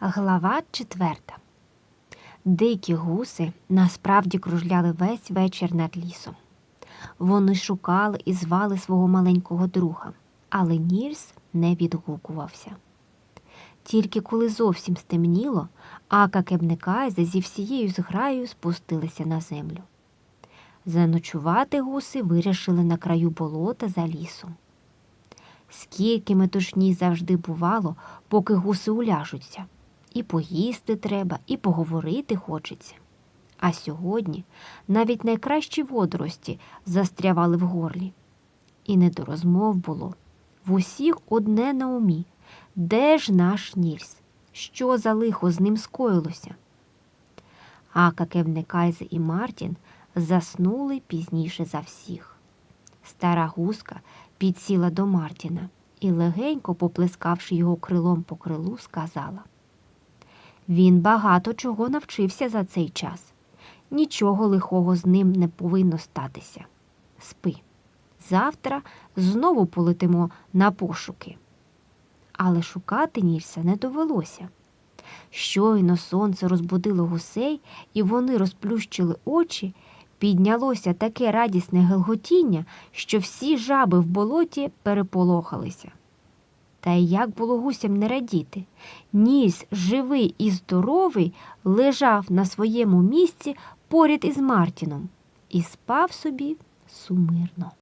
Глава четверта. Дикі гуси насправді кружляли весь вечір над лісом. Вони шукали і звали свого маленького друга, але Нільс не відгукувався. Тільки коли зовсім стемніло, Ака Кебнекайзе зі всією зграєю спустилися на землю. Заночувати гуси вирішили на краю болота за лісом. Скільки метушні завжди бувало, поки гуси уляжуться. І поїсти треба, і поговорити хочеться. А сьогодні навіть найкращі водорості застрявали в горлі. І не до розмов було. В усіх одне на умі. Де ж наш Нільс? Що за лихо з ним скоїлося? Ака Кевнекайзе і Мартін заснули пізніше за всіх. Стара гуска підсіла до Мартіна і, легенько поплескавши його крилом по крилу, сказала Він багато чого навчився за цей час. Нічого лихого з ним не повинно статися. Спи. Завтра знову полетимо на пошуки. Але шукати Нільса не довелося. Щойно сонце розбудило гусей, і вони розплющили очі, піднялося таке радісне гелготіння, що всі жаби в болоті переполохалися. Та як було гусям не радіти? Ніс, живий і здоровий, лежав на своєму місці поряд із Мартіном і спав собі сумирно.